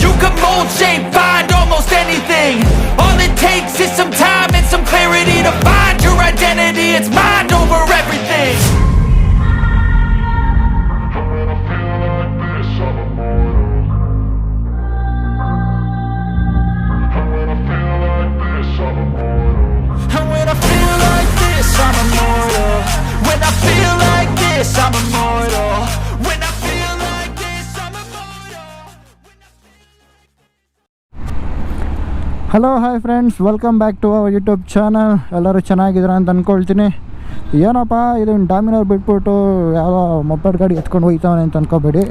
You can mold, shape, find almost anything. All it takes is some time and some clarity to find your identity. It's mind over everything. And when I feel like this, I'm immortal. When I feel like this, I'm immortal. Hello hi friends welcome back to our YouTube channel ಎಲ್ಲರೂ ಚೆನ್ನಾಗಿದ್ದೀರಾ ಅಂತ ಅಂದ್ಕೊಳ್ತೀನಿ ಏನಪ್ಪ, ಇದು ಡಾಮಿನೋರ್ ಬಿಟ್ಬಿಟ್ಟು ಯಾವುದೋ mobile ಗಾಡಿ ಎತ್ಕೊಂಡು ಹೋಗ್ತಾವನೆ ಅಂತ ಅನ್ಕೋಬೇಡಿ.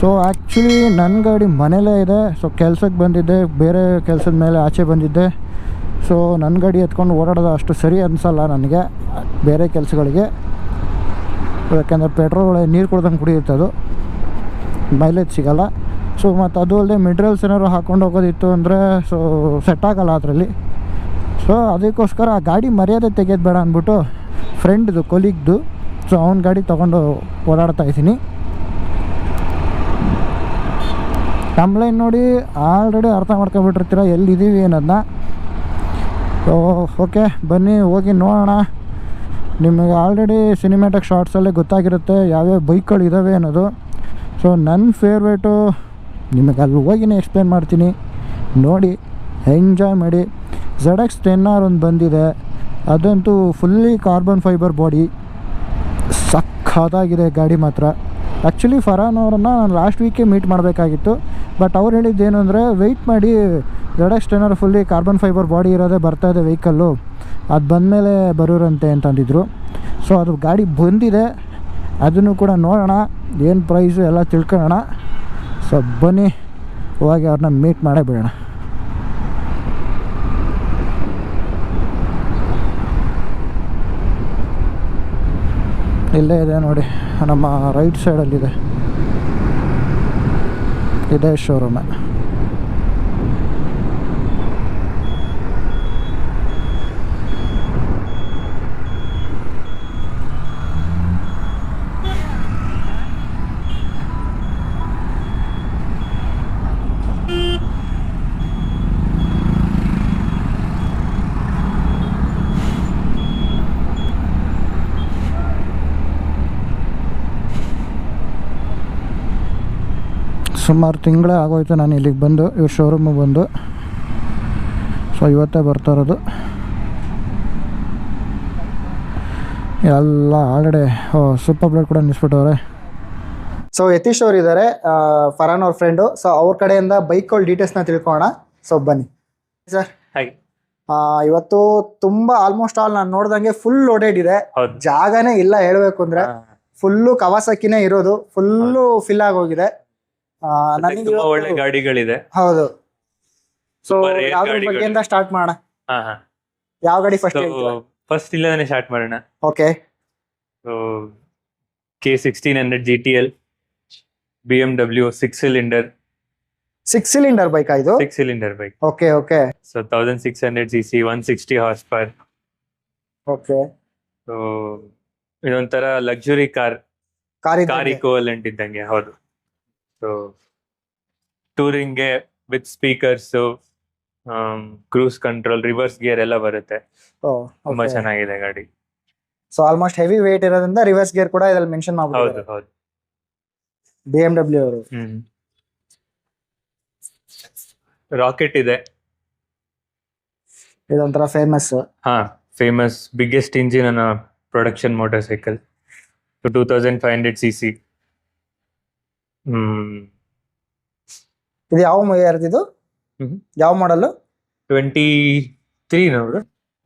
ಸೊ ಆ್ಯಕ್ಚುಲಿ ನನ್ನ ಗಾಡಿ ಮನೇಲೇ ಇದೆ. ಸೊ ಕೆಲ್ಸಕ್ಕೆ ಬಂದಿದ್ದೆ. ಬೇರೆ ಕೆಲಸದ ಮೇಲೆ ಆಚೆ ಬಂದಿದ್ದೆ. ಸೊ ನನ್ನ ಗಾಡಿ ಎತ್ಕೊಂಡು ಓಡಾಡೋದು ಅಷ್ಟು ಸರಿ ಅನಿಸಲ್ಲ ನನಗೆ, ಬೇರೆ ಕೆಲಸಗಳಿಗೆ. ಯಾಕೆಂದರೆ ಪೆಟ್ರೋಲ್ ನೀರು ಕುಡ್ದಂಗೆ ಕುಡಿಯುತ್ತೆ ಅದು. ಮೈಲೇಜ್ ಸಿಗಲ್ಲ. ಸೊ ಮತ್ತು ಅದು ಅಲ್ಲದೆ ಮಿಡ್ರಲ್ಸ್ ಏನಾದ್ರು ಹಾಕೊಂಡು ಹೋಗೋದಿತ್ತು ಅಂದರೆ ಸೊ ಸೆಟ್ ಆಗಲ್ಲ ಅದರಲ್ಲಿ. ಸೊ ಅದಕ್ಕೋಸ್ಕರ ಆ ಗಾಡಿ ಮರ್ಯಾದೆ ತೆಗೆಯೋದು ಬೇಡ ಅಂದ್ಬಿಟ್ಟು ಫ್ರೆಂಡ್ದು ಕೊಲೀಗ್ದು ಸೊ ಅವ್ನ ಗಾಡಿ ತೊಗೊಂಡು ಓಡಾಡ್ತಾ ಇದ್ದೀನಿ. ಕಂಪ್ಲೇಂಟ್ ನೋಡಿ ಆಲ್ರೆಡಿ ಅರ್ಥ ಮಾಡ್ಕೊಬಿಟ್ಟಿರ್ತೀರ ಎಲ್ಲಿದ್ದೀವಿ ಅನ್ನೋದನ್ನ ಸೊ ಓಕೆ ಬನ್ನಿ, ಹೋಗಿ ನೋಡೋಣ. ನಿಮಗೆ ಆಲ್ರೆಡಿ ಸಿನಿಮ್ಯಾಟಿಕ್ ಶಾರ್ಟ್ಸಲ್ಲೇ ಗೊತ್ತಾಗಿರುತ್ತೆ, ಯಾವ್ಯಾವ ಬೈಕ್ಗಳು ಇದ್ದಾವೆ ಅನ್ನೋದು. ಸೊ ನನ್ನ ಫೇವ್ರೇಟು ನಿಮಗೆ ಅಲ್ಲಿ ಹೋಗಿನೇ ಎಕ್ಸ್ಪ್ಲೇನ್ ಮಾಡ್ತೀನಿ. ನೋಡಿ ಎಂಜಾಯ್ ಮಾಡಿ. ಝಡ್ ಎಕ್ಸ್ ಟೆನ್ ಆರ್ ಒಂದು ಬಂದಿದೆ. ಅದಂತೂ ಫುಲ್ಲಿ ಕಾರ್ಬನ್ ಫೈಬರ್ ಬಾಡಿ ಸಖತ್ತಾಗಿದೆ ಗಾಡಿ ಮಾತ್ರ. ಆ್ಯಕ್ಚುಲಿ ಫರಾನ್ ಅವರನ್ನು ನಾನು ಲಾಸ್ಟ್ ವೀಕೇ ಮೀಟ್ ಮಾಡಬೇಕಾಗಿತ್ತು. ಬಟ್ ಅವ್ರು ಹೇಳಿದ್ದೇನು ಅಂದರೆ ವೆಯ್ಟ್ ಮಾಡಿ Z X ten R fully carbon fibre body ಇರೋದೇ ಬರ್ತಾ ಇದೆ ವೆಹಿಕಲ್ಲು ಅದು ಬಂದಮೇಲೆ ಬರೋರಂತೆ ಅಂತಂದಿದ್ರು. ಸೊ ಅದು ಗಾಡಿ ಬಂದಿದೆ. ಅದನ್ನು ಕೂಡ ನೋಡೋಣ. ಏನು ಪ್ರೈಸು ಎಲ್ಲ ತಿಳ್ಕೊಳ್ಳೋಣ. ಸೊ ಬನ್ನಿ, ಹೋಗಿ ಅವ್ರನ್ನ ಮೀಟ್ ಮಾಡೇ ಬಿಡೋಣ. ಇಲ್ಲೇ ಇದೆ ನೋಡಿ, ನಮ್ಮ ರೈಟ್ ಸೈಡಲ್ಲಿದೆ ಇದೇ ಶೋರೂಮೇ ಸುಮಾರು ತಿಂಗಳೇ ಆಗೋಯ್ತು. ನಾನು ಇಲ್ಲಿಗೆ ಬಂದು ಇವ್ರ ಶೋರೂಮಿಗೆ ಬಂದು. ಸೊ ಇವತ್ತೇ ಬರ್ತಾ ಇರೋದು. ಎಲ್ಲ ಆಲ್ರೆಡಿ ಓ ಸೂಪರ್ ಬ್ಲಡ್ ಕೂಡ ನಿಲ್ಲಿಸ್ಬಿಟ್ಟವ್ರೆ. ಸೊ ಯತೀಶ್ ಅವ್ರು ಇದ್ದಾರೆ ಫರಾನ್ ಅವ್ರ ಫ್ರೆಂಡು ಸೊ ಅವ್ರ ಕಡೆಯಿಂದ ಬೈಕ್ಗಳ ಡೀಟೇಲ್ಸ್ನ ತಿಳ್ಕೊಳ್ಳೋಣ. ಸೊ ಬನ್ನಿ. ಸರ್ ಇವತ್ತು ತುಂಬಾ ಆಲ್ಮೋಸ್ಟ್ ಆಲ್ ನಾನು ನೋಡ್ದಂಗೆ ಫುಲ್ ಲೋಡೆಡ್ ಇದೆ. ಜಾಗನೇ ಇಲ್ಲ ಹೇಳ್ಬೇಕು ಅಂದ್ರೆ ಫುಲ್ಲು ಕವಾಸಕಿನೇ ಇರೋದು. ಫುಲ್ಲು ಫಿಲ್ ಆಗೋಗಿದೆ. ನನಗೆ ತುಂಬಾ ಒಳ್ಳೆ ಗಾಡಿಗಳಿದೆ. ಹೌದು. ಸೊ ಯಾವ್ದ್ರ. ಬಗ್ಗೆಯಿಂದ ಸ್ಟಾರ್ಟ್ ಮಾಡೋಣ? ಹಾ ಹಾ. ಯಾವ ಗಾಡಿ ಫಸ್ಟ್ ಫಸ್ಟ್ ಇಲ್ಲದೇ ಸ್ಟಾರ್ಟ್ ಮಾಡೋಣ. Okay K sixteen hundred G T L B M W six cylinder six cylinder bike ಇದು? Six cylinder bike okay okay so thousand six hundred C C one sixty horse power okay so ಇದೊಂಥರ luxury car car equivalent ಇದ್ದಂಗೆ ಹೌದು. ಟೂರಿಂಗ್ಗೆ with speakers cruise control reverse gear ಎಲ್ಲ ಬರುತ್ತೆ. ತುಂಬಾ ಚೆನ್ನಾಗಿದೆ ಗಾಡಿ. So almost heavy weight ಇರೋದ್ರಿಂದ reverse gear ಕೂಡ ಇದ್ರಲ್ಲಿ ಮೆನ್ಷನ್ ಹೌದು ಮಾಡ್ಬೋದು ಹೌದು. ಬಿ ಎಂ ಡಬ್ಲ್ಯೂ ಅವರು. ರಾಕೆಟ್ ಇದೆ. ಇದೊಂಥರ ಫೇಮಸ್ ಹಾ ಫೇಮಸ್ ಬಿಗ್ಗೆಸ್ಟ್ ಇಂಜಿನ್ ಅನ್ನ production motorcycle two thousand five hundred C C ಹ್ಮ್. ಇದು ಯಾವ ಯಾರ್ದಿದು ಹ್ಮ್. ಯಾವ ಮಾಡಲ್ ಟ್ವೆಂಟಿ ತ್ರೀ ನೋಡು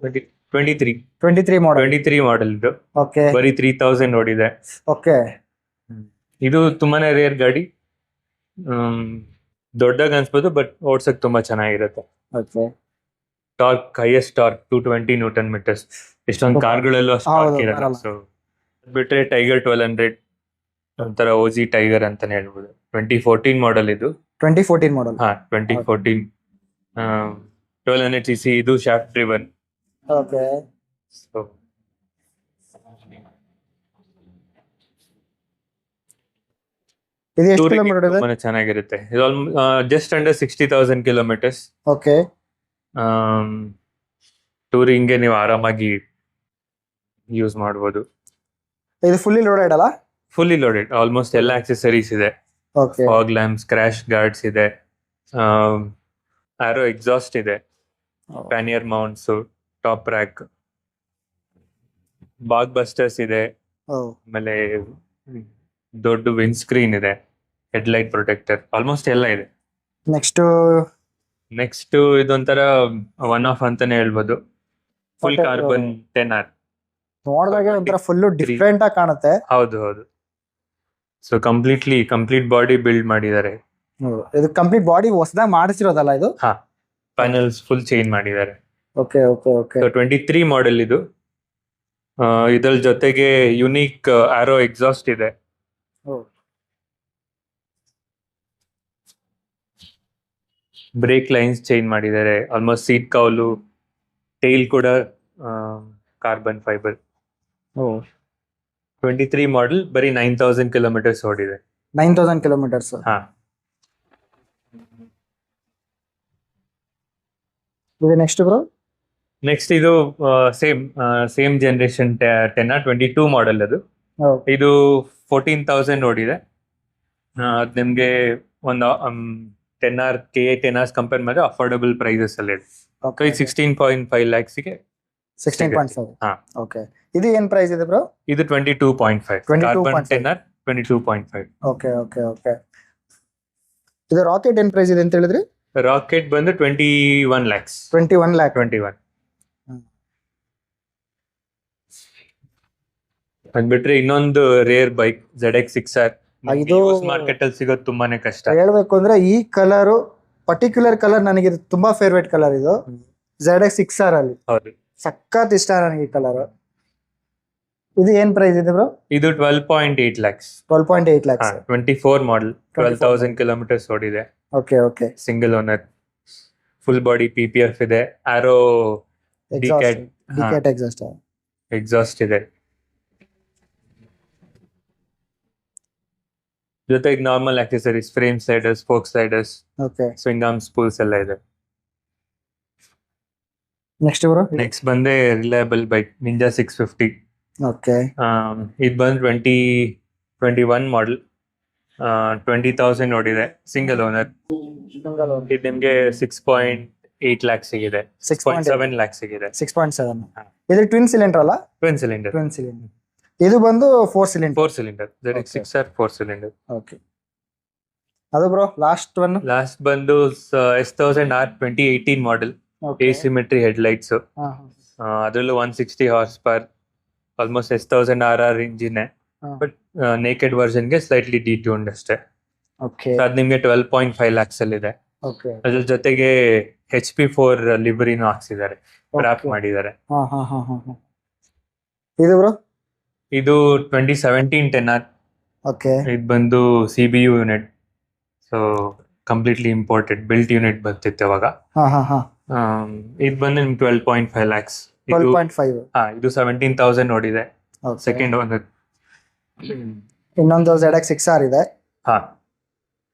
twenty. Twenty three twenty three model twenty three model ಇದು. ಓಕೆ. ಬರೀ ತ್ರೀ ತೌಸಂಡ್ ಓಡಿದೆ. ಓಕೆ. ಇದು ತುಂಬಾನೇ ರೇರ್ ಗಾಡಿ. ಹ್ಮ್, ದೊಡ್ಡದಾಗಿ ಅನ್ಸ್ಬೋದು ಬಟ್ ಓಡ್ಸಕ್ ತುಂಬಾ ಚೆನ್ನಾಗಿರುತ್ತೆ. Okay. Torque highest torque two twenty newton metres ಎಷ್ಟೊಂದು Okay. ಕಾರ್ಗಳಲ್ಲೂ ಅಷ್ಟು ಹೌದು, ಇರಲ್ಲ. ಬರಲ್ಲ. ಸೊ ಬಿಟ್ರೆ ಟೈಗರ್ ಟ್ವೆಲ್ ಹಂಡ್ರೆಡ್ ಒಂಥರ ಓಜಿ ಟೈಗರ್ ಅಂತಾನೆ ಹೇಳ್ಬೋದು. ಟ್ವೆಂಟಿ ಫೋರ್ಟೀನ್ ಮಾಡೆಲ್ ಇದು. ಟ್ವೆಂಟಿ ಫೋರ್ಟೀನ್ ಮಾಡಲ್ ಹಾ twenty. Fourteen twelve hundred C C ಇದು ಶಾಫ್ಟ್ ಡ್ರಿವನ್ ಓಕೆ. ಸೊ ಇದು ಎಷ್ಟು ಕಿಲೋಮೀಟರ್ ಇದೆ ತುಂಬಾನೇ ಚೆನ್ನಾಗಿರುತ್ತೆ. ಇದು just under sixty thousand kilometres okay. ಟೂರಿಂಗ್ಗೆ ನೀವು ಆರಾಮಾಗಿ ಯೂಸ್ ಮಾಡ್ಬೋದು. ಇದು ಫುಲ್ಲಿ ಲೋಡೆಡ್ ಅಲ್ಲ? ಫುಲ್ಲಿ ಲೋಡೆಡ್ ಆಲ್ಮೋಸ್ಟ್ ಎಲ್ಲ ಆಕ್ಸೆಸರೀಸ್ ಇದೆ. ಫಾಗ್ ಲ್ಯಾಂಪ್ಸ್ ಕ್ರ್ಯಾಶ್ ಗಾರ್ಡ್ಸ್ ಇದೆ. ಆರೋ ಎಕ್ಸಾಸ್ಟ್ ಇದೆ. Pannier mounts top rack bag busters ಇದೆ. ಆಮೇಲೆ ದೊಡ್ಡ ವಿಂಡ್ ಸ್ಕ್ರೀನ್ ಇದೆ. ಹೆಡ್ಲೈಟ್ ಪ್ರೊಟೆಕ್ಟರ್ ಆಲ್ಮೋಸ್ಟ್ ಎಲ್ಲ ಇದೆ. ನೆಕ್ಸ್ಟ್ ನೆಕ್ಸ್ಟ್ ಇದೊಂಥರ ಒನ್ ಆಫ್ ಅಂತಾನೆ ಹೇಳ್ಬೋದು. ಫುಲ್ ಕಾರ್ಬನ್ ಟೆನ್ ಆರ್ ನೋಡಿದಾಗ ಒಂಥರ ಫುಲ್ ಡಿಫ್ರೆಂಟ್ ಆಗಿ ಕಾಣುತ್ತೆ. ಹೌದು ಹೌದು. So completely complete body build ಮಾಡಿದ್ದಾರೆ. ಇದು ಕಂಪ್ಲೀಟ್ ಬಾಡಿ ಹೊಸದಾಗಿ ಮಾಡಿಸಿರೋದಲ್ಲ ಇದು? ಹಾ. ಪ್ಯಾನಲ್ಸ್ ಫುಲ್ ಚೇಂಜ್ ಮಾಡಿದ್ದಾರೆ. Okay okay okay twenty three model ಇದು. ಇದ್ರ ಜೊತೆಗೆ ಯುನೀಕ್ ಆರೋ ಎಕ್ಸಾಸ್ಟ್ ಇದೆ. ಬ್ರೇಕ್ ಲೈನ್ಸ್ ಚೇಂಜ್ ಮಾಡಿದ್ದಾರೆ. ಆಲ್ಮೋಸ್ಟ್ ಸೀಟ್ ಕೌಲು ಟೈಲ್ ಕೂಡ carbon fibre twenty three model ಬರೀ ನೈನ್ ತೌಸಂಡ್ ಕಿಲೋಮೀಟರ್ಸ್ ಓಡಿದೆ. ನೈನ್ ತೌಸಂಡ್ ಕಿಲೋಮೀಟರ್ಸ್ ಹಾ. ಇದು ನೆಕ್ಸ್ಟ್ ಬ್ರೋ ನೆಕ್ಸ್ಟ್ ಇದು same same generation ten twenty two model ಅದು. ಇದು ಫೋರ್ಟೀನ್ ತೌಸಂಡ್ ಓಡಿದೆ. ಅದು ನಿಮಗೆ ಒಂದು ten R K ten R's compare ಮಾಡಿದ್ರೆ ಅಫೋರ್ಡಬಲ್ ಪ್ರೈಸಸ್ ಅಲ್ಲಿ ಇದೆ ಸಿಕ್ಸ್ಟೀನ್ ಪಾಯಿಂಟ್ ಫೈವ್ ಲ್ಯಾಕ್ಸ್ಗೆ ಸಿಕ್ಸ್ಟೀನ್ ಪಾಯಿಂಟ್ ಫೈವ್ ಹಾ. ಓಕೆ ಇದು ಏನ್ ಪ್ರೈಸ್ ಇದೆ ಬ್ರೋ ಇದು twenty two point five 22.5. Two or twenty two point five okay okay okay ಇದು ರಾಕೆಟ್ ಏನ್ ಪ್ರೈಸ್ ಇದೆ ಅಂತ ಹೇಳಿದ್ರೆ? ರಾಕೆಟ್ ಬಂದು twenty one lakhs twenty one lakh twenty one. ಅದ್ ಬಿಟ್ರೆ ಇನ್ನೊಂದು rare bike Z X six R ಇದು- ಮಾರ್ಕೆಟ್ ಅಲ್ಲಿ ಸಿಗೋದು ತುಂಬಾನೇ ಕಷ್ಟ. ಹೇಳ್ಬೇಕು ಅಂದ್ರೆ ಈ ಕಲರ್ ಪರ್ಟಿಕ್ಯುಲರ್ ಕಲರ್ ನನಗೆ ಇದು ತುಂಬಾ ಫೇವ್ರೇಟ್ ಕಲರ್ ಇದು. ಝೆಡ್ ಎಕ್ಸ್ ಸಿಕ್ಸ್ ಆರ್ ಅಲ್ಲಿ. ಹೌದು. ಸಖತ್ ಇಷ್ಟ ನನಗೆ ಈ ಕಲರ್. ಇದು ಏನ್ ಪ್ರೈಸ್ ಇದೆ ಬ್ರೋ ಇದು twelve point eight lakhs twelve point eight lakhs twenty four model twelve thousand kilometres ಓಡಿದೆ. Okay okay single owner full body P P F ಇದೆ. ಆರೋ ಎಕ್ಸಾಸ್ಟ್ ಎಕ್ಸಾಸ್ಟ್ ಇದೆ. ಜೊತೆಗೆ normal accessories frame sliders fork sliders okay swing arm spools ಎಲ್ಲ ಇದೆ. Next bro next ಬಂದೆ reliable bike Ninja six fifty okay ಇದು ಬಂದು twenty twenty one model twenty thousand ನೋಡಿದೆ single owner ಇದು ನಿಮಗೆ ಸಿಕ್ಸ್ ಪಾಯಿಂಟ್ ಏಟ್ ಲ್ಯಾಕ್ಸ್ ಸಿಗಿದೆ. Six point seven lakhs ಸಿಗಿದೆ. Six point seven. ಇದು ಟ್ವಿನ್ ಸಿಲಿಂಡರ್ ಅಲ್ಲ? ಟ್ವಿನ್ ಸಿಲಿಂಡರ್ ಟ್ವಿನ್ ಸಿಲಿಂಡರ್ ಇದು ಬಂದು four cylinder four cylinder that Okay. Six or four cylinder okay ಅದು bro last one last ಬಂದು S thousand R twenty eighteen model asymmetry headlights ಅದರಲ್ಲೂ one sixty horsepower almost S thousand R R engine but naked ವರ್ಷನ್ಗೆ slightly ಡಿ ಅಷ್ಟೇ. Okay So ಅದ್ ನಿಮ್ಗೆ twelve point five lakhs ಅಲ್ಲಿ ಇದೆ. ಅದ್ರ ಜೊತೆಗೆ ಹೆಚ್ ಪಿ ಫೋರ್ ಲಿಬ್ರಿನೂ ಹಾಕ್ಸಿದ್ದಾರೆ. ರ್ಯಾಪ್ ಮಾಡಿದ್ದಾರೆ. ಇದು ಬ್ರೋ ಇದು twenty seventeen ten R okay ಇದು ಬಂದು C B U unit so completely imported built unit ಬರ್ತಿತ್ತು ಅವಾಗ. ಇದು ಬಂದು ನಿಮ್ಗೆ twelve point five lakhs twelve ಇದು ಪಾಯಿಂಟ್ ಫೈವ್ ಹಾ ಇದು ಸೆವೆಂಟೀನ್ ತೌಸಂಡ್ ನೋಡಿದೆ. ಸೆಕೆಂಡ್ ಒಂದು. ಇನ್ನೊಂದು ಝೆಡ್ ಎಕ್ಸ್ ಸಿಕ್ಸ್ ಆರ್ ಇದೆ. ಹಾ.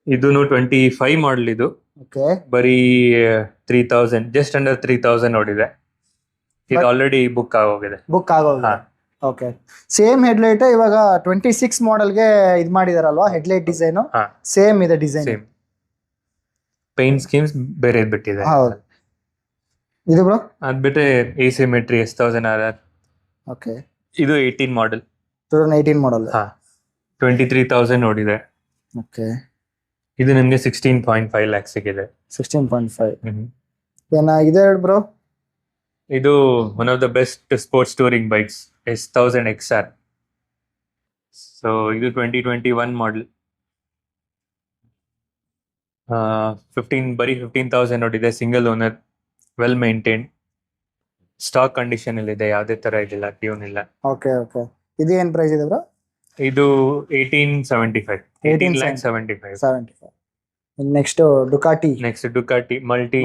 ಇದೂನು ಟ್ವೆಂಟಿ ಫೈವ್ ಮಾಡಲ್ ಇದು. ಓಕೆ ಬರೀ three thousand just under three thousand ನೋಡಿದೆ. ಇದು ಆಲ್ರೆಡಿ ಬುಕ್ ಆಗೋಗಿದೆ. ಬುಕ್ ಆಗೋಗಿದೆ. ಓಕೆ ಸೇಮ್ ಹೆಡ್ಲೈಟ್ ಇವಾಗ ಟ್ವೆಂಟಿ ಸಿಕ್ಸ್ ಮಾಡೆಲ್ಗೆ ಇದು ಮಾಡಿದಾರಲ್ವಾ? Headlight design. ಸೇಮ್ ಇದೆ ಡಿಸೈನ್ ಪೇಂಟ್ ಸ್ಕೀಮ್ಸ್ ಬೇರೆ ಬಿಟ್ಟಿದೆ. ಹೌದು. ಇದು ಬ್ರೋ ಅದು ಬಿಟ್ಟರೆ asymmetry S thousand R R. Okay ಇದು eighteen model two thousand eighteen model ಹಾಂ. ಟ್ವೆಂಟಿ ತ್ರೀ ತೌಸಂಡ್ ನೋಡಿದೆ ಓಕೆ ಇದು ನಿಮಗೆ ಸಿಕ್ಸ್ಟೀನ್ ಪಾಯಿಂಟ್ ಫೈವ್ ಲ್ಯಾಕ್ಸ್ ಸಿಕ್ಕಿದೆ. ಸಿಕ್ಸ್ಟೀನ್ ಪಾಯಿಂಟ್ ಫೈವ್ ಏನ ಇದೆ ಬ್ರೋ ಇದು one of the best sports touring bikes S thousand X R so ಇದು twenty twenty one model fifteen ಬರೀ ಫಿಫ್ಟೀನ್ ತೌಸಂಡ್ ನೋಡಿದೆ single owner well maintain stock condition ಅಲ್ಲಿ ಇದೆ ಯಾವುದೇ ತರ ಇದಿಲ್ಲ ಟ್ಯೂನ್ ಇಲ್ಲ. ಓಕೆ ಓಕೆ ಇದು ಏನ್ ಪ್ರೈಸ್ ಇದೆ ಬ್ರೋ ಇದು eighteen seventy five eighteen lakh seventy five seventy five next Ducati next Ducati multi.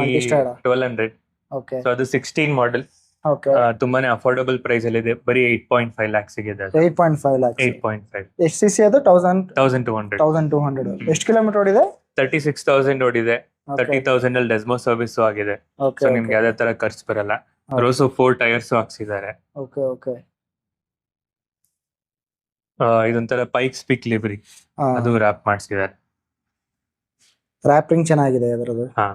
Twelve hundred okay so ಅದು ಸಿಕ್ಸ್ಟೀನ್ ಮಾಡೆಲ್ ಓಕೆ ತುಂಬಾನೇ ಅಫೋರ್ಡಬಲ್ ಪ್ರೈಸ್ ಅಲ್ಲಿ ಇದೆ ಬರಿ ಏಟ್ ಪಾಯಿಂಟ್ ಫೈವ್ ಲ್ಯಾಕ್ಸ್ ಇದೆ eight point five lakhs eight point five C C ಅದು? Thousand thousand two hundred thousand two hundred ಎಷ್ಟು kilometre ಓಡಿದೆ? Thirty six thousand ಓಡಿದೆ ತರ್ಟಿ ತೌಸಂಡ್ ಅಲ್ಲಿ ಡೆಸ್ಮೋ ಸರ್ವಿಸ್ ಆಗಿದೆ. ಸೊ ನಿಮ್ಗೆ ಯಾವ್ದೇ ತರ ಖರ್ಚು ಬರಲ್ಲ. ರೋಸು ಫೋರ್ ಟೈರ್ಸ್ ಹಾಕ್ಸಿದ್ದಾರೆ. ಓಕೆ ಓಕೆ ಆ, ಇದೊಂಥರ ಪೈಕ್ ಸ್ಪಿಕ್ ಲಿಬ್ರಿ ಅದು ರ್ಯಾಪ್ ಮಾಡಿಸಿದ್ದಾರೆ. ರ್ಯಾಪಿಂಗ್ ಚೆನ್ನಾಗಿದೆ ಅದರದ್ದು. ಹಾ.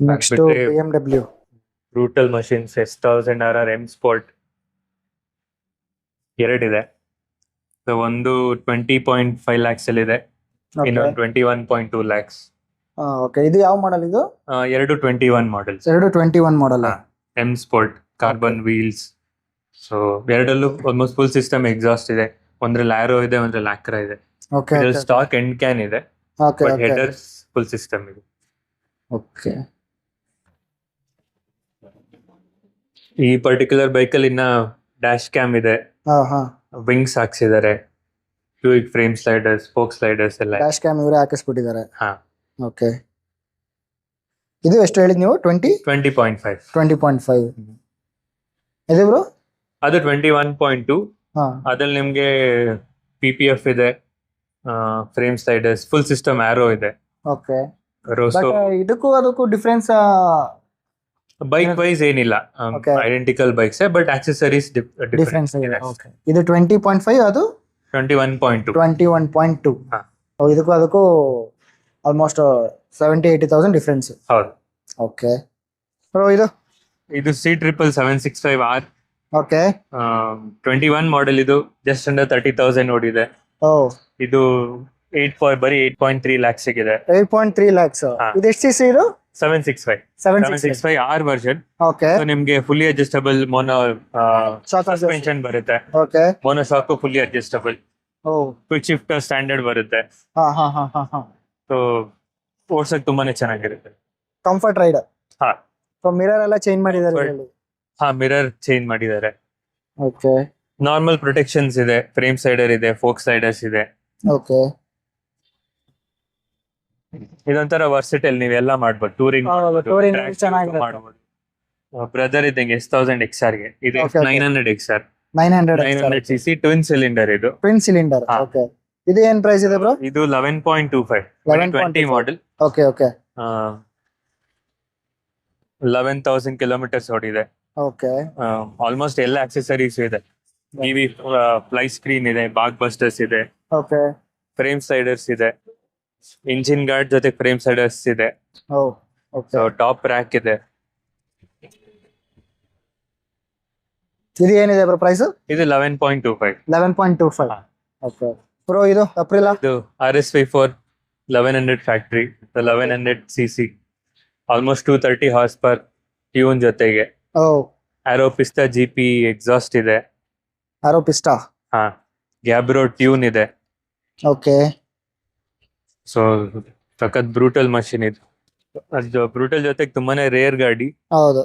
Next BMW brutal machines S thousand R R M sport ಎರಡಿದೆ. ಸೊ ಒಂದು ಟ್ವೆಂಟಿ ಪಾಯಿಂಟ್ ಫೈವ್ ಲ್ಯಾಕ್ಸ್ ಅಲ್ಲಿ ಇದೆ. ಇನ್ನೊಂದು twenty one point two lakhs okay ಇದು ಯಾವ ಮಾಡೆಲ್ ಇದು? ಎರಡು ಟ್ವೆಂಟಿ ಒನ್ ಮಾಡೆಲ್ಸ್ ಎರಡು twenty one model. M sport carbon wheels so ಎರಡಲ್ಲೂ almost full system exhaust ಇದೆ. ಒಂದ್ರಲ್ಲಿ ಆರೋ ಇದೆ ಒಂದ್ರಲ್ಲಿ ಆಕ್ರಾ ಇದೆ. ಓಕೆ ಸ್ಟಾಕ್ ಎಂಡ್ ಕ್ಯಾನ್ ಇದೆ. ಓಕೆ ಹೆಡರ್ಸ್ ಫುಲ್ ಸಿಸ್ಟಮ್ ಇದೆ. ಓಕೆ ಈ ಪರ್ಟಿಕ್ಯುಲರ್ ಬೈಕಲ್ಲಿ ಇನ್ನ ಡ್ಯಾಶ್ ಕ್ಯಾಮ್ ಇದೆ. Wings ಹಾಕ್ಸಿದ್ದಾರೆ quick frame sliders fork sliders ಎಲ್ಲ. ಡ್ಯಾಶ್ ಕ್ಯಾಮ್ ಇವರೇ ಹಾಕಿಸ್ಬಿಟ್ಟಿದ್ದಾರೆ. ಹಾ. ಓಕೆ ಇದು ಎಷ್ಟು ಹೇಳಿದ್ ನೀವು? Twenty twenty point five twenty point five ಇದೆ ಬ್ರೋ ಅದು ಟ್ವೆಂಟಿ ಒನ್ ಪಾಯಿಂಟ್ ಟು ಅದ್ರಲ್ಲಿ ನಿಮಗೆ ಪಿ ಪಿ ಎಫ್ ಇದೆ frame sliders full system Arrow ಇದೆ. ಓಕೆ ಇದಕ್ಕೂ ಅದಕ್ಕೂ ಡಿಫ್ರೆನ್ಸ್ ಬೈಕ್ ವೈಸ್ ಏನಿಲ್ಲ. Identical bikes but accessories difference ಇದೆ ಟ್ವೆಂಟಿ ಪಾಯಿಂಟ್ ಫೈವ್ ಅದು? Twenty one point twenty one point two ಇದಕ್ಕೂ ಅದಕ್ಕೂ almost seventy eighty thousand difference ಹೌದು. ಓಕೆ ಇದು? ಇದು C triple seven six five R okay twenty one model ಇದು just under thirty thousand ಓಡಿದೆ. ಓ. ಇದು ಏಟ್ ಪಾಯಿಂಟ್ ಬರೀ ಏಟ್ ಪಾಯಿಂಟ್ ತ್ರೀ ಲ್ಯಾಕ್ಸ್ ಇದೆ ಏಟ್ ಪಾಯಿಂಟ್ ತ್ರೀ ಲ್ಯಾಕ್ಸ್ ಇದು ಎಷ್ಟು ಸಿ ಸಿ ಇದು? Seven six five seven seven six five R version okay ನಿಮ್ಗೆ ಫುಲ್ಲಿ ಅಡ್ಜಸ್ಟಬಲ್ ಮೋನೋ ಸಸ್ಪೆನ್ಷನ್ ಬರುತ್ತೆ. Okay mono shock fully adjustable ಓ. ಕ್ವಿಕ್ ಶಿಫ್ಟ್ ಸ್ಟ್ಯಾಂಡರ್ಡ್ ಬರುತ್ತೆ. ಹಾ ಹಾ ಹಾ ಹಾ ಹಾ. ಸೊ ಓಡ್ಸಕ್ ತುಂಬಾನೇ ಚೆನ್ನಾಗಿರುತ್ತೆ. ಕಂಫರ್ಟ್ ರೈಡರ್ ಹಾ. ಸೊ ಮಿರರ್ ಎಲ್ಲ ಚೇಂಜ್ ಮಾಡಿದ್ದಾರೆ ಹಾ ಮಿರರ್ ಚೇಂಜ್ ಮಾಡಿದ್ದಾರೆ. ಓಕೆ ನಾರ್ಮಲ್ ಪ್ರೊಟೆಕ್ಷನ್ಸ್ ಇದೆ. ಫ್ರೇಮ್ ಸೈಡರ್ ಇದೆ ಫೋಕ್ ಸೈಡರ್ಸ್ ಇದೆ. ಓಕೆ ಇದೊಂಥರ ವರ್ಸಿಟಲ್ ನೀವೆಲ್ಲ ಮಾಡ್ಬೋದು. ಟೂರಿಂಗ್ ಟೂರಿಂಗ್ touring ಚೆನ್ನಾಗಿರುತ್ತೆ. ಮಾಡ್ಬೋದು. ಬ್ರದರ್ ಇದ್ದಂಗೆ ಎಸ್ ತೌಸಂಡ್ ಎಕ್ಸ್ ಆರ್ಗೆ? ಇದು Okay, okay. Nine hundred X R nine hundred nine hundred C C twin cylinder ಇದು. ಟ್ವಿನ್ ಸಿಲಿಂಡರ್ ಹಾ. ಓಕೆ ಇದು ಏನ್ ಪ್ರೈಸ್ ಇದೆ ಬ್ರೋ ಇದು eleven point two five 11.25. Twenty model okay okay eleven thousand kilometres ಓಡಿದೆ. Okay almost ಎಲ್ಲ accessories ಇದೆ. TV fly screen ಇದೆ ಬಾಗ್ ಬಸ್ಟರ್ಸ್ ಇದೆ. ಓಕೆ ಫ್ರೇಮ್ ಸೈಡರ್ಸ್ ಇದೆ. ಇಂಜಿನ್ ಗಾರ್ಡ್ ಜೊತೆ ಫ್ರೇಮ್ ಸೈಡರ್ಸ್ ಇದೆ. ಟಾಪ್ ರ್ಯಾಕ್ ಇದೆ. ಇದು ಏನಿದೆ ಬ್ರೋ ಪ್ರೈಸ್ ಇದು eleven point two five eleven point two five. Okay bro ಇದು ಅಪ್ರಿಲ್ ಇದು R S V four eleven hundred factory eleven hundred C C almost two thirty horsepower tune ಜೊತೆಗೆ Arrow Pista G P exhaust ಇದೆ. Arrow ಪಿಸ್ತಾ ಹಾ. ಗ್ಯಾಬ್ರೋ tune ಇದೆ. Okay so ಸಖತ್ brutal machine ಇದು. ಅದು ಬ್ರೂಟಲ್ ಜೊತೆಗೆ ತುಂಬಾನೇ ರೇರ್ ಗಾಡಿ. ಹೌದು.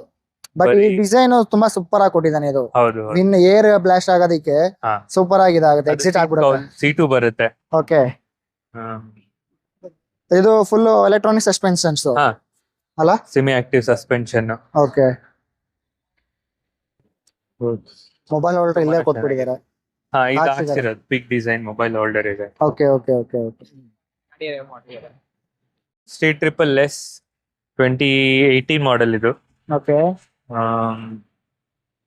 ಬಟ್ ಈ ಡಿಸೈನ್ ತುಂಬಾ ಸೂಪರ್ ಆಗಿ ಕೊಟ್ಟಿದ್ದಾನೆ ಇದು. ಹೌದು ಇನ್ ಏರ್ ಬ್ಲಾಸ್ಟ್ ಆಗೋದಕ್ಕೆ ಹಾ. ಸೂಪರ್ ಆಗಿ ಇದಾಗುತ್ತೆ ಎಕ್ಸಿಟ್ ಆಗ್ಬಿಡುತ್ತೆ. ಸೀಟು ಬರುತ್ತೆ. ಓಕೆ ಇದು ಫುಲ್ ಎಲೆಕ್ಟ್ರಾನಿಕ್ ಸಸ್ಪೆನ್ಷನ್ಸ್ ಹಾ. ಅಲ್ಲ? Semi active suspension okay mobile holder ಇಲ್ಲೇ ಕೊಟ್ಬಿಟ್ಟಿದ್ದಾರೆ. ಹಾ ಇದು ಹಾಕ್ಸಿದ್ದಾರೆ. ಹಾಕ್ಸಿರೋದು. ಬಿಗ್ ಡಿಸೈನ್ ಮೊಬೈಲ್ ಹೋಲ್ಡರ್ ಇದೆ. Okay okay okay okay street triple S twenty eighteen model ಇದು. ಓಕೆ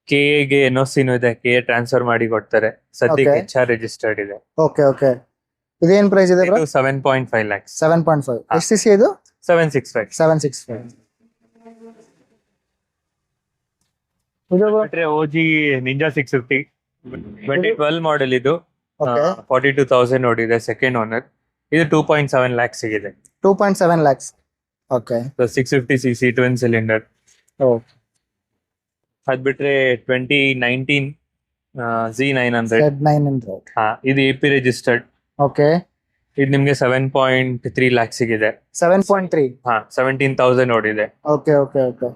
ಕೆ ಗೆ ಎನ್ ಒ ಸಿನೂ ಇದೆ. ಕೆ ಟ್ರಾನ್ಸ್ಫರ್ ಮಾಡಿ ಕೊಡ್ತಾರೆ. ಸದ್ಯಕ್ಕೆ. ಎಚ್ ಆರ್ ರಿಜಿಸ್ಟರ್ಡ್ ಇದೆ. ಓಕೆ ಓಕೆ ಇದೇನ್ ಪ್ರೈಸ್ ಇದೆ ಬ್ರೋ ಇದು seven point five lakhs seven point five C C ಇದು? Seven six five seven six five Ninja six fifty twenty twelve model ಇದು ಓಕೆ ಫಾರ್ಟಿ ಟೂ ತೌಸಂಡ್ ನೋಡಿದೆ second owner ಇದು two point seven lakhs ಸಿಗಿದೆ. Two point seven lakhs okay six fifty C C twin cylinder ಅದು ಬಿಟ್ರೆ twenty nineteen Z nine hundred nine hundred ಹಾ ಇದು A P registered okay ಇದು ನಿಮ್ಗೆ seven point three lakhs ಸಿಗಿದೆ. Seven point three ಹಾ seventeen thousand ಓಡಿದೆ. Okay okay okay?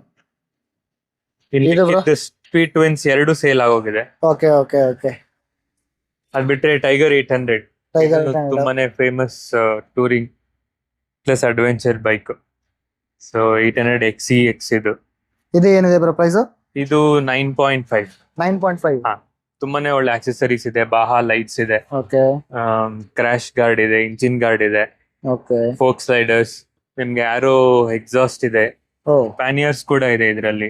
Speed twins ಎರಡು ಸೇಲ್ ಆಗೋಗಿದೆ. ಓಕೆ ಓಕೆ ಓಕೆ ಅದು ಬಿಟ್ರೆ ಟೈಗರ್ ಏಟ್ ಹಂಡ್ರೆಡ್ ಇದು ತುಂಬಾನೇ famous touring plus adventure bike so eight hundred X X ಇದು. ಇದು ಏನಿದೆ ಬ್ರೋ ಪ್ರೈಸ್ ಇದು nine point five nine point five ಹಾ. ತುಂಬಾನೇ ಒಳ್ಳೆ ಆಕ್ಸೆಸರೀಸ್ ಇದೆ ಬಾಹಾ ಲೈಟ್ಸ್ ಇದೆ. ಓಕೆ ಕ್ರಾಶ್ ಗಾರ್ಡ್ ಇದೆ ಇಂಜಿನ್ ಗಾರ್ಡ್ ಇದೆ. ಓಕೆ ಫೋಕ್ ಸ್ಲೈಡರ್ಸ್ ನಿಮ್ಗೆ ಆರೋ ಎಕ್ಸಾಸ್ಟ್ ಇದೆ. ಪ್ಯಾನಿಯರ್ಸ್ ಕೂಡ ಇದೆ ಇದರಲ್ಲಿ.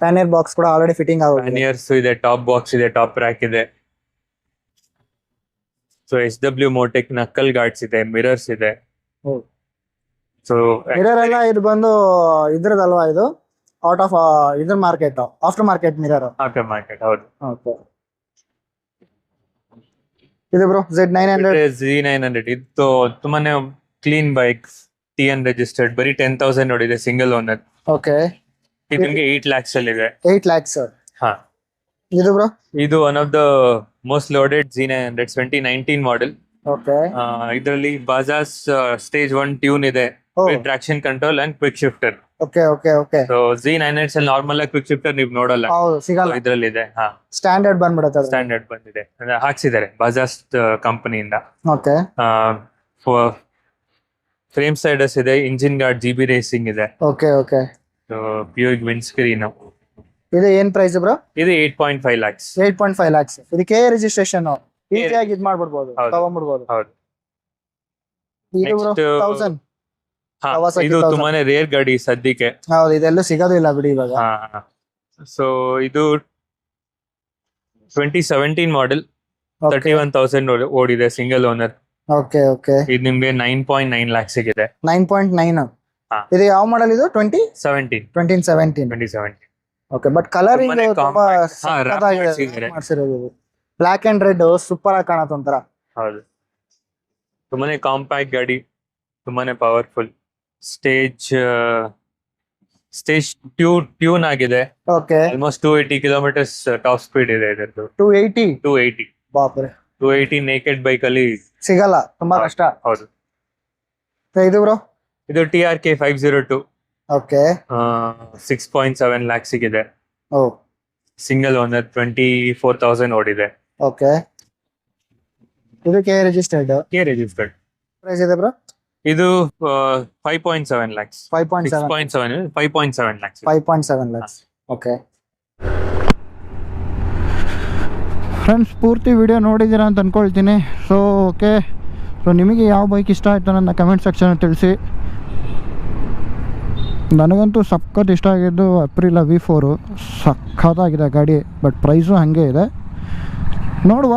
ಪ್ಯಾನಿಯರ್ ಬಾಕ್ಸ್ ಕೂಡ ಆಲ್ರೆಡಿ ಫಿಟ್ಟಿಂಗ್ ಆಗಿದೆ ಪ್ಯಾನಿಯರ್ಸ್ ಇದೆ ಟಾಪ್ ಬಾಕ್ಸ್ ಇದೆ ಟಾಪ್ ರ್ಯಾಕ್ ಇದೆ. So S W Motech knuckle guards ಇದೆ ಮಿರರ್ಸ್ ಇದೆ. ಸೊ ಮಿರರ್ ಎಲ್ಲ ಇದು ಬಂದು ಇದ್ರದಲ್ವಾ ಇದು? ಔಟ್ ಆಫ್ ಇದ್ರ market after market mirror after market ಹೌದು. ಓಕೆ ಇದು bro Z nine hundred G nine hundred ಇದು ತುಂಬಾನೇ clean bike T N registered ಬರೀ ಟೆನ್ ತೌಸಂಡ್ ನೋಡಿದೆ ಸಿಂಗಲ್ ಓನರ್ ಓಕೆ ಇದು ನಿಮಗೆ ಏಟ್ ಲ್ಯಾಕ್ಸ್ ಅಲ್ಲಿ ಇದೆ ಏಟ್ ಲ್ಯಾಕ್ಸ್ ಹಾ. ಇದು ಬ್ರೋ ಇದು one of the most loaded Z nine hundred twenty nineteen model okay ಇದರಲ್ಲಿ ಬಾಜಾಸ್ ಸ್ಟೇಜ್ ಒನ್ ಟ್ಯೂನ್ ಇದೆ. Traction control and quick shifter okay okay okay so Z nine hundred ಅಲ್ಲಿ ನಾರ್ಮಲ್ ಆಗಿ ಕ್ವಿಕ್ ಶಿಫ್ಟರ್ ನೀವು ನೋಡಲ್ಲ. ಸಿಗಲ್ಲ. ಇದ್ರಲ್ಲಿ ಇದೆ ಸ್ಟ್ಯಾಂಡರ್ಡ್ ಬಂದ್ಬಿಡುತ್ತೆ ಸ್ಟ್ಯಾಂಡರ್ಡ್ ಬಂದಿದೆ. ಹಾಕ್ಸಿದ್ದಾರೆ ಬಾಜಾಸ್ ಕಂಪನಿಯಿಂದ ಓಕೆ ಫ್ರೇಮ್ ಸೈಡರ್ಸ್ ಇದೆ engine guard G B racing ಇದೆ. Okay okay pure windscreen ಇದು ಏನ್ ಪ್ರೈಸ್ ಬ್ರೋ ಇದು eight point five lakhs eight point five lakhs ಇದಕ್ಕೆ ರಿಜಿಸ್ಟ್ರೇಷನ್ ಈಸಿಯಾಗಿ ಇದು ಮಾಡ್ಬಿಡ್ಬೋದು. ತಗೊಂಡ್ಬಿಡ್ಬೋದು ಇದು ಬ್ರೋ Next, ತೌಸಂಡ್ ಹಾ, Kawasaki ಇದು 1000. ತುಂಬಾನೇ ರೇರ್ ಗಾಡಿ ಸದ್ಯಕ್ಕೆ. ಹೌದು ಇದೆಲ್ಲ ಸಿಗೋದಿಲ್ಲ ಬಿಡಿ ಇವಾಗ. ಸೊ ಇದು twenty seventeen model thirty one thousand ಓಡಿದೆ ಸಿಂಗಲ್ ಓನರ್ ಓಕೆ ಓಕೆ ಇದು ನಿಮ್ಗೆ ನೈನ್ ಪಾಯಿಂಟ್ ನೈನ್ ಲ್ಯಾಕ್ಸ್ ಸಿಗಿದೆ. ನೈನ್ ಪಾಯಿಂಟ್ ನೈನ್ ಇದು ಯಾವ ಮಾಡೆಲ್ ಇದು? Twenty seventeen twenty seventeen twenty seventeen okay but colouring ತುಂಬಾ ಮಾಡ್ಸಿರೋದು. ಬ್ಲಾಕ್ ಅಂಡ್ ರೆಡ್ ಸೂಪರ್ ಆಗಿ ಕಾಣತ್ತ ಒಂಥರ. ಹೌದು. ತುಂಬಾನೇ ಕಾಂಪ್ಯಾಕ್ಟ್ ಗಾಡಿ ತುಂಬಾನೇ powerful stage stage two tune ಆಗಿದೆ. Okay almost two eighty kilometres top speed ಇದೆ ಇದರದು ಟೂ ಏಯ್ಟಿ ಟೂ ಏಯ್ಟಿ ಬಾಪ್ರೆ. ಟೂ ಏಯ್ಟಿ ನೇಕೆಡ್ ಬೈಕ್ ಅಲ್ಲಿ ಸಿಗಲ್ಲ ತುಂಬಾ. ಕಷ್ಟ. ಹೌದು. ಇದು ಬ್ರೋ ಇದು T R K five zero two okay six point seven lakhs ಇದೆ ಓ. Single owner twenty four thousand ಓಡಿದೆ okay K registered K registered price ಇದೆ ಬ್ರೋ ಇದು five point seven lakhs five point seven point seven five point seven lakhs five point seven lakhs okay friends ಪೂರ್ತಿ video ನೋಡಿದ್ದೀರಾ ಅಂತ ಅಂದ್ಕೊಳ್ತೀನಿ so okay so ನಿಮಗೆ ಯಾವ bike ಇಷ್ಟ ಆಯಿತು ನನ್ನ ಕಮೆಂಟ್ ಸೆಕ್ಷನ್ ತಿಳಿಸಿ. ನನಗಂತೂ ಸಖತ್ ಇಷ್ಟ ಆಗಿದ್ದು ಅಪ್ರಿಲ ವಿ ಫೋರು ಸಖತ್ತಾಗಿದೆ ಗಾಡಿ ಬಟ್ ಪ್ರೈಸು ಹಾಗೆ ಇದೆ. ನೋಡುವ,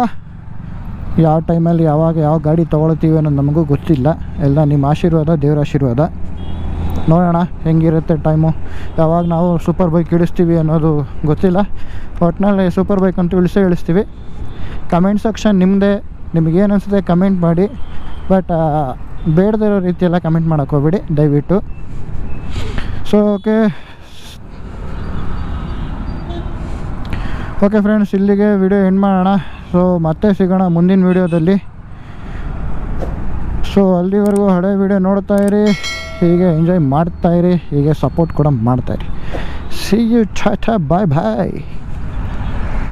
ಯಾವ ಟೈಮಲ್ಲಿ ಯಾವಾಗ ಯಾವ ಗಾಡಿ ತೊಗೊಳ್ತೀವಿ ಅನ್ನೋದು ನಮಗೂ ಗೊತ್ತಿಲ್ಲ. ಎಲ್ಲ ನಿಮ್ಮ ಆಶೀರ್ವಾದ, ದೇವರ ಆಶೀರ್ವಾದ. ನೋಡೋಣ, ಹೆಂಗಿರುತ್ತೆ ಟೈಮು ಯಾವಾಗ ನಾವು ಸೂಪರ್ ಬೈಕ್ ಇಳಿಸ್ತೀವಿ ಅನ್ನೋದು ಗೊತ್ತಿಲ್ಲ. ಒಟ್ಟಿನಲ್ಲಿ ಸೂಪರ್ ಬೈಕ್ ಅಂತೂ ಇಳಿಸೇ ಇಳಿಸ್ತೀವಿ. ಕಮೆಂಟ್ ಸೆಕ್ಷನ್ ನಿಮ್ಮದೇ ನಿಮಗೇನು ಅನಿಸುತ್ತೆ ಕಮೆಂಟ್ ಮಾಡಿ. ಬಟ್ ಬೇಡದಿರೋ ರೀತಿಯೆಲ್ಲ ಕಮೆಂಟ್ ಮಾಡೋಕ್ಕೆ ಹೋಗ್ಬೇಡಿ, ದಯವಿಟ್ಟು. ಓಕೆ ಓಕೆ ಫ್ರೆಂಡ್ಸ್ ಇಲ್ಲಿಗೆ ವಿಡಿಯೋ ಎಂಡ್ ಮಾಡೋಣ. ಸೊ ಮತ್ತೆ ಸಿಗೋಣ ಮುಂದಿನ ವಿಡಿಯೋದಲ್ಲಿ ಸೊ ಅಲ್ಲಿವರೆಗೂ ಹಳೆ ವಿಡಿಯೋ ನೋಡ್ತಾ ಇರಿ. ಹೀಗೆ ಎಂಜಾಯ್ ಮಾಡ್ತಾ ಇರಿ. ಹೀಗೆ ಸಪೋರ್ಟ್ ಕೂಡ ಮಾಡ್ತಾ ಇರಿ. ಸಿ ಯು ಟಾಟಾ ಬಾಯ್ ಬಾಯ್